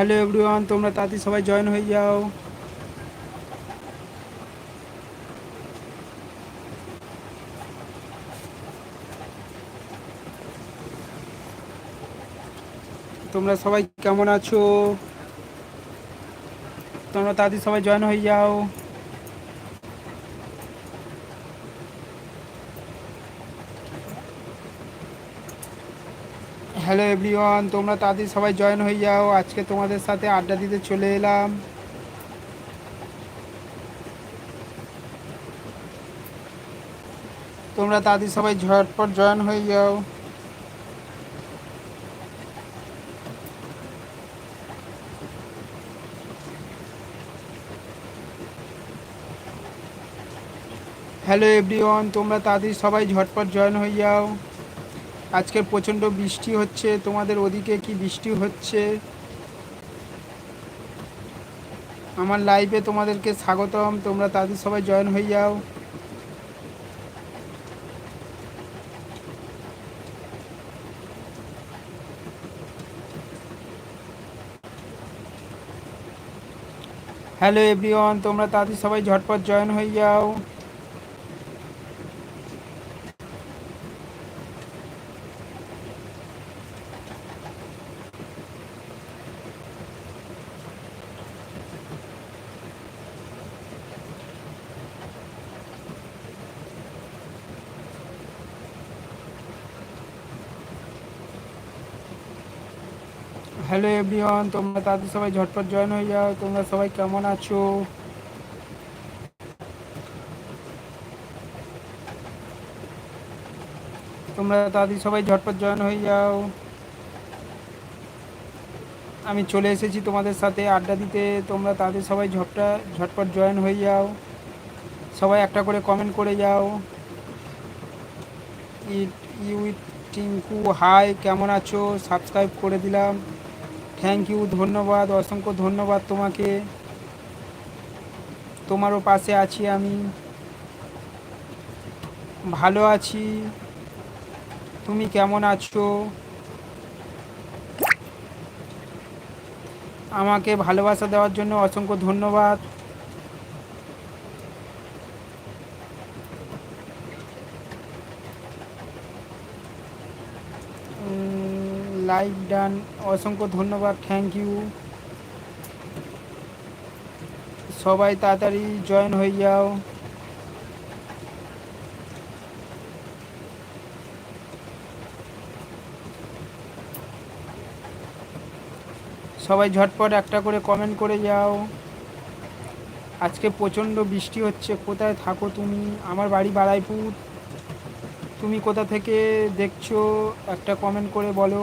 Hello everyone, তোমরা তাড়াতাড়ি সবাই জয়েন হয়ে যাও। তোমরা সবাই কেমন আছো? তোমরা তাড়াতাড়ি সবাই জয়েন হয়ে যাও। হ্যালো এভরিওয়ান তোমরা তাড়াতাড়ি সবাই জয়েন হয়ে যাও। আজকে তোমাদের সাথে আড্ডা দিতে চলে এলাম। তোমরা তাড়াতাড়ি সবাই ঝটপট জয়েন হয়ে যাও। হ্যালো এভরিওয়ান তোমরা তাড়াতাড়ি সবাই ঝটপট জয়েন হয়ে যাও। আজকে প্রচণ্ড বৃষ্টি হচ্ছে, তোমাদের ওদিকে কি বৃষ্টি হচ্ছে? আমার লাইভে তোমাদেরকে স্বাগতম, তোমরা তাদের সবাই জয়েন হয়ে যাও। হ্যালো এভরিওয়ান তোমরা তাদের সবাই ঝটপট জয়েন হয়ে যাও। হ্যালো এভরিওয়ান তোমরা তাদের সবাই ঝটপট জয়েন হয়ে যাও। তোমরা সবাই কেমন আছো? তোমরা তাদের সবাই ঝটপট জয়েন হয়ে যাও। আমি চলে এসেছি তোমাদের সাথে আড্ডা দিতে। তোমরা তাদের সবাই ঝটটা ঝটপট জয়েন হয়ে যাও। সবাই একটা করে কমেন্ট করে যাও। ইট ইউ টিঙ্কু হাই কেমন আছো? সাবস্ক্রাইব করে দিলাম। থ্যাংক ইউ ধন্যবাদ, অসংখ্য ধন্যবাদ তোমাকে। তোমারও পাশে আছি আমি। ভালো আছি। তুমি কেমন আছো? আমাকে ভালোবাসা দেওয়ার জন্য অসংখ্য ধন্যবাদ। Like done. অসংখ্য ধন্যবাদ থ্যাংক ইউ সবাই তাড়াতাড়ি জয়েন হয়ে যাও। সবাই ঝটপট একটা করে কমেন্ট করে যাও। আজকে প্রচণ্ড বৃষ্টি হচ্ছে, কোথায় থাকো তুমি? আমার বাড়ি বারাইপুর। তুমি কোথা থেকে দেখছ? একটা কমেন্ট করে বলো।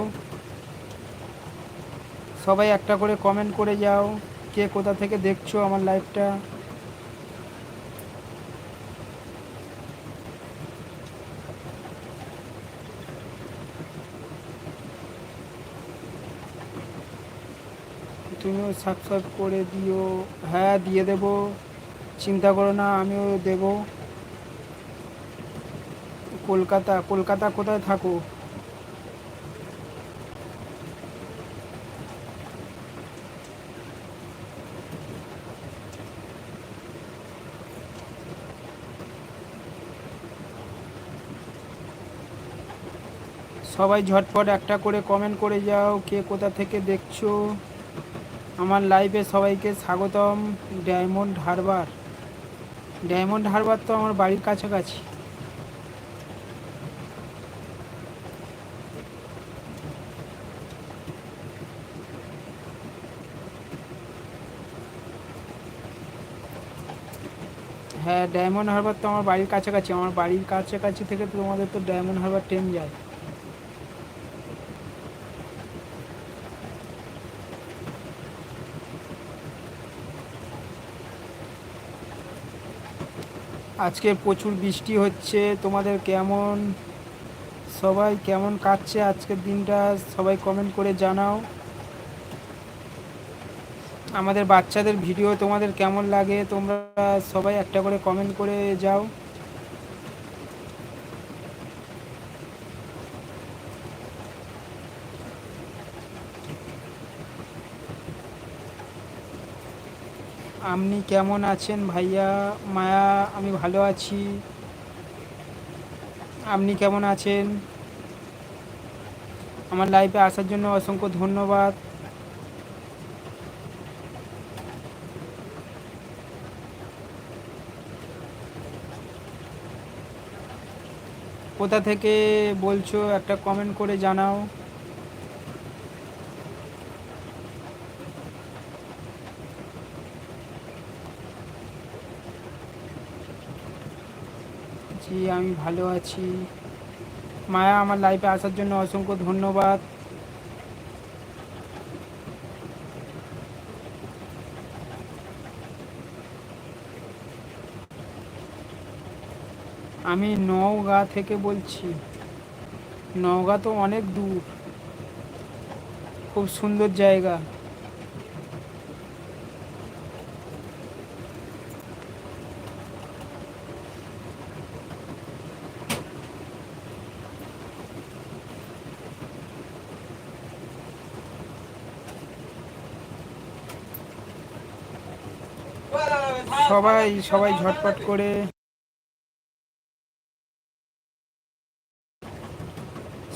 সবাই একটা করে কমেন্ট করে যাও, কে কোথা থেকে দেখছ আমার লাইভটা তুমিও সাবস্ক্রাইব করে দিও। হ্যাঁ দিয়ে দেব। চিন্তা করো না, আমিও দেব। কলকাতা কলকাতা কোথায় থাকো? সবাই ঝটপট একটা করে কমেন্ট করে যাও, কে কোথা থেকে দেখছ। আমার লাইভে সবাইকে স্বাগতম ডায়মন্ড হারবার ডায়মন্ড হারবার তো আমার বাড়ির কাছাকাছি। হ্যাঁ ডায়মন্ড হারবার তো আমার বাড়ির কাছাকাছি। আমার বাড়ির কাছাকাছি থেকে তোমাদের তো ডায়মন্ড হারবার ট্রেন যায়। আজকে প্রচুর বৃষ্টি হচ্ছে, তোমাদের কেমন? সবাই কেমন কাটছে আজকের দিনটা? সবাই কমেন্ট করে জানাও। আমাদের বাচ্চাদের ভিডিও তোমাদের কেমন লাগে? তোমরা সবাই একটা করে কমেন্ট করে যাও। আপনি কেমন আছেন ভাইয়া? মায়া, আমি ভালো আছি। আপনি কেমন আছেন? আমার লাইফে আসার জন্য অসংখ্য ধন্যবাদ। কোথা থেকে বলছো, একটা কমেন্ট করে জানাও। জি আমি ভালো আছি। মায়া আমার লাইফে আসার জন্য অসংখ্য ধন্যবাদ। আমি নওগাঁ থেকে বলছি। নওগাঁ তো অনেক দূর। খুব সুন্দর জায়গা। সবাই সবাই ঝটপট করে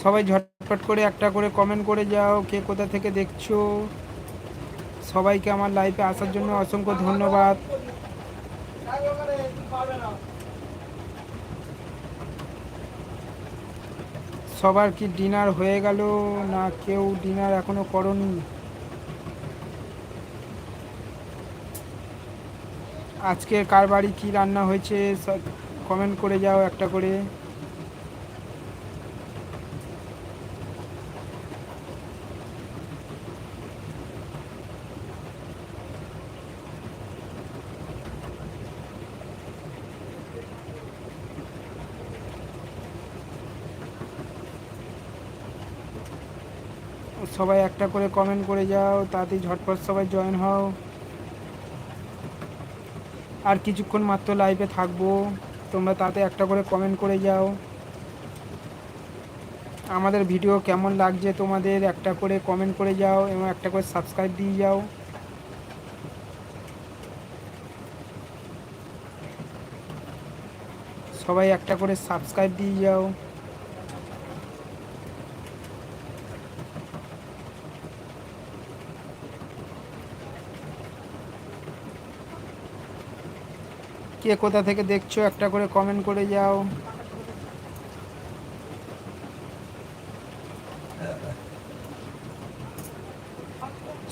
সবাই ঝটপট করে একটা করে কমেন্ট করে যাও, কে কোথা থেকে দেখছ। সবাইকে আমার লাইফে আসার জন্য অসংখ্য ধন্যবাদ। সবার কি ডিনার হয়ে গেল? না, কেউ ডিনার এখনও করনি। আজকে কার বাড়ি কী রান্না হয়েছে কমেন্ট করে যাও একটা করে। সবাই একটা করে কমেন্ট করে যাও, তাড়াতাড়ি ঝটপট সবাই জয়েন হও। আর কিছুক্ষণ মাত্র লাইভে থাকব। তোমরা তাতে একটা করে কমেন্ট করে যাও। আমাদের ভিডিও কেমন লাগছে তোমাদের একটা করে কমেন্ট করে যাও এবং একটা করে সাবস্ক্রাইব দিয়ে যাও। সবাই একটা করে সাবস্ক্রাইব দিয়ে যাও। কে কোথা থেকে দেখছ একটা করে কমেন্ট করে যাও।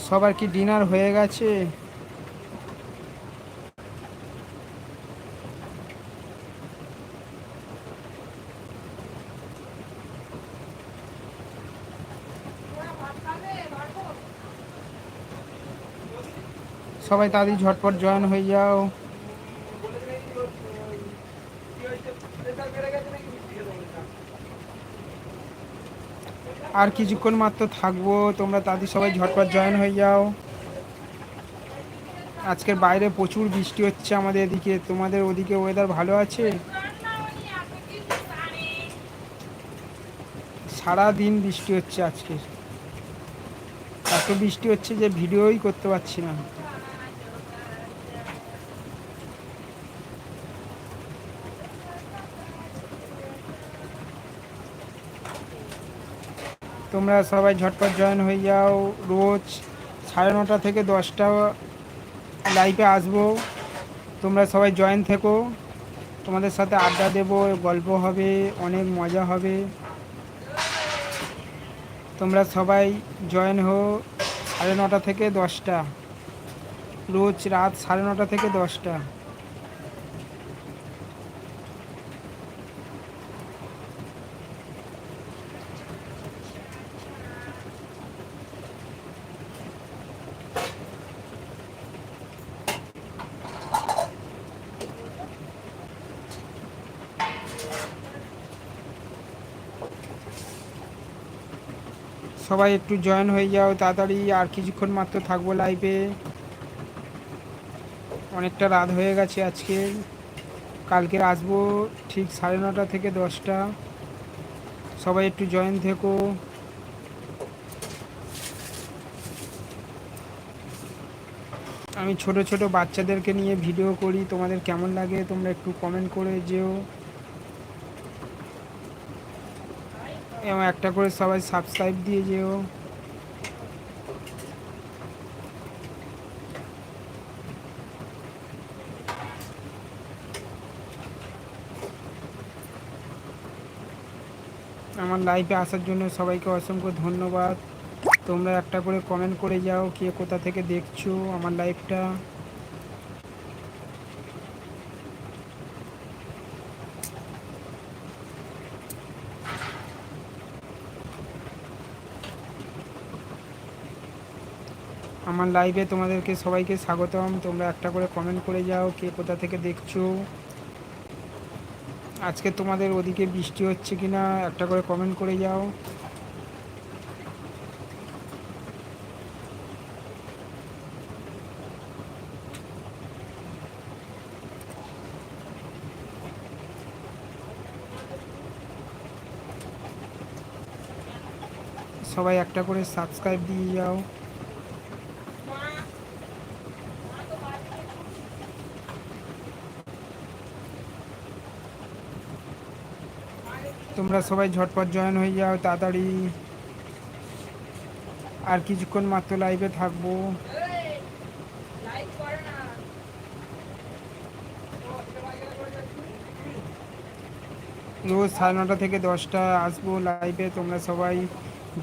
সবার কি ডিনার হয়ে গেছে? সবাই তাদের ঝটপট জয়েন হয়ে যাও। আর কিছুক্ষণ মাত্র থাকব। তোমরা তাদের সবাই ঝটপট জয়েন হয়ে যাও। আজকের বাইরে প্রচুর বৃষ্টি হচ্ছে আমাদের এদিকে। তোমাদের ওদিকে ওয়েদার ভালো আছে? সারা দিন বৃষ্টি হচ্ছে আজকে এত বৃষ্টি হচ্ছে যে ভিডিওই করতে পারছি না। তোমরা সবাই ঝটপট জয়েন হয়ে যাও। রোজ সাড়ে নটা থেকে দশটা লাইভে আসব। তোমরা সবাই জয়েন থেকো। তোমাদের সাথে আড্ডা দেব, গল্প হবে, অনেক মজা হবে। তোমরা সবাই জয়েন হো সাড়ে নটা থেকে দশটা। রোজ রাত সাড়ে নটা থেকে দশটা। সবাই একটু জয়েন হয়ে যাও তাড়াতাড়ি, আর কিছুক্ষণ মাত্র থাকব লাইভে অনেকটা রাত হয়ে গেছে আজকে। কালকে আসব ঠিক সাড়ে নটা থেকে দশটা। সবাই একটু জয়েন থেকো। আমি ছোট ছোট বাচ্চাদেরকে নিয়ে ভিডিও করি, তোমাদের কেমন লাগে তোমরা একটু কমেন্ট করে যেও। এবং একটা করে সবাই সাবস্ক্রাইব দিয়ে যেও। আমার লাইভে আসার জন্য সবাইকে অসংখ্য ধন্যবাদ। তোমরা একটা করে কমেন্ট করে যাও, কে কোথা থেকে দেখছ আমার লাইভটা আমার লাইভে তোমাদেরকে সবাইকে স্বাগতম। তোমরা একটা করে কমেন্ট করে যাও, কে কোথা থেকে দেখছ। আজকে তোমাদের ওদিকে বৃষ্টি হচ্ছে কি না একটা করে কমেন্ট করে যাও। সবাই একটা করে সাবস্ক্রাইব দিয়ে যাও। তোমরা সবাই ঝটপট জয়েন হয়ে যাও, তাড়াতাড়ি। আর কিছুক্ষণ মাত্র লাইভে থাকব। রোজ সাড়ে নটা থেকে দশটা আসব লাইভে তোমরা সবাই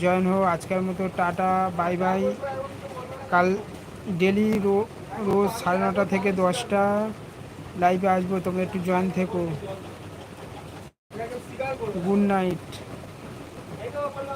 জয়েন হো আজকের মতো টাটা বাই বাই কাল ডেলি রোজ সাড়ে নটা থেকে দশটা লাইভে আসব, তোমরা একটু জয়েন থেকো। Good night